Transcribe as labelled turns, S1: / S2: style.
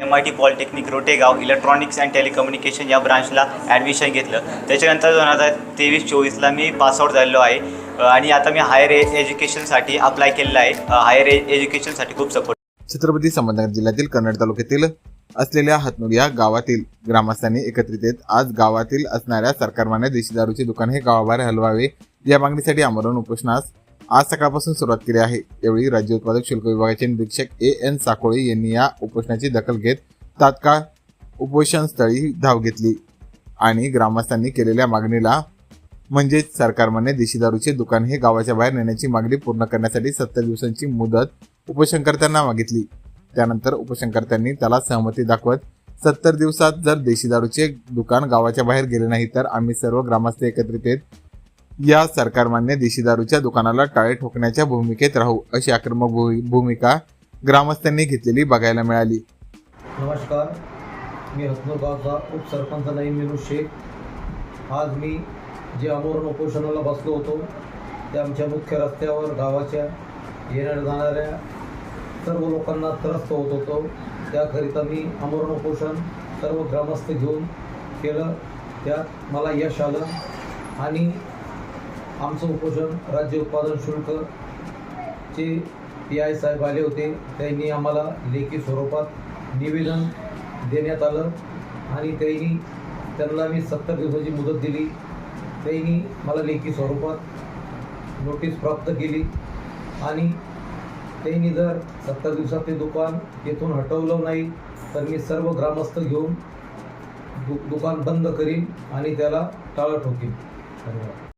S1: M I T polytechnic Rotegaon electronics and telecommunication या ब्रांचला admission घेतलं. त्याच्यानंतर दोन हजार तेवीस चोवीसला मी पासआउट झालेलो आहे. आणि आता मी हायर एज्युकेशनसाठी अप्लाय केलेलं आहे. हायर एज्युकेशनसाठी खूप सपोर्ट
S2: छत्रपती संभाजीनगर जिल्ह्यातील कन्नड तालुक्यातील असलेल्या हातनूर या गावातील ग्रामस्थांनी एकत्रित येत आज गावातील असणाऱ्या सरकारमान्य देशी दारूचे दुकान हे गावाबाहेर हलवावे या मागणीसाठी आमरण उपोषणास आज सकाळपासून सुरुवात केली आहे. यावेळी राज्य उत्पादक शुल्क विभागाचे निरीक्षक ए एन साकोळे यांनी या उपोषणाची दखल घेत तात्काळ उपोषणस्थळी धाव घेतली आणि ग्रामस्थांनी केलेल्या मागणीला म्हणजेच सरकारमान्य देशी दारूचे दुकान हे गावाच्या बाहेर नेण्याची मागणी पूर्ण करण्यासाठी सत्तर दिवसांची मुदत उपोषणकर्त्यांना मागितली. त्यानंतर उपोषणकर्त्यांनी त्याला सहमती दाखवत सत्तर दिवसात जर देशी दारूचे दुकान गावाच्या बाहेर गेले नाही तर आम्ही सर्व ग्रामस्थ एकत्रित येत या सरकारमान्य देशी दारूच्या दुकानाला टाळे ठोकण्याच्या भूमिकेत राहू अशी आक्रमक भूमिका ग्रामस्थांनी घेतलेली बघायला मिळाली.
S3: नमस्कार मी हसनूर गावचा उपसरपंच नईम मिनू शेख. आज मी जे आमोरण उपोषणाला बसलो होतो ते आमच्या मुख्य रस्त्यावर गावाच्या येणाऱ्या जाणाऱ्या सर्व लोकांना त्रस्त होत होतो. त्याकरिता मी आमोरण उपोषण सर्व ग्रामस्थ घेऊन केलं. त्यात मला यश आलं आणि आमचं उपोषण राज्य उत्पादन शुल्क चे पी आय साहेब आले होते. त्यांनी आम्हाला लेखी स्वरूपात निवेदन देण्यात आलं आणि त्यांनी त्यांना मी सत्तर दिवसाची मुदत दिली. त्यांनी मला लेखी स्वरूपात नोटीस प्राप्त केली. आणि त्यांनी जर सत्तर दिवसात ते दुकान येथून हटवलं नाही तर मी सर्व ग्रामस्थ घेऊन दु दुकान बंद करीन आणि त्याला टाळं ठोकीन. धन्यवाद.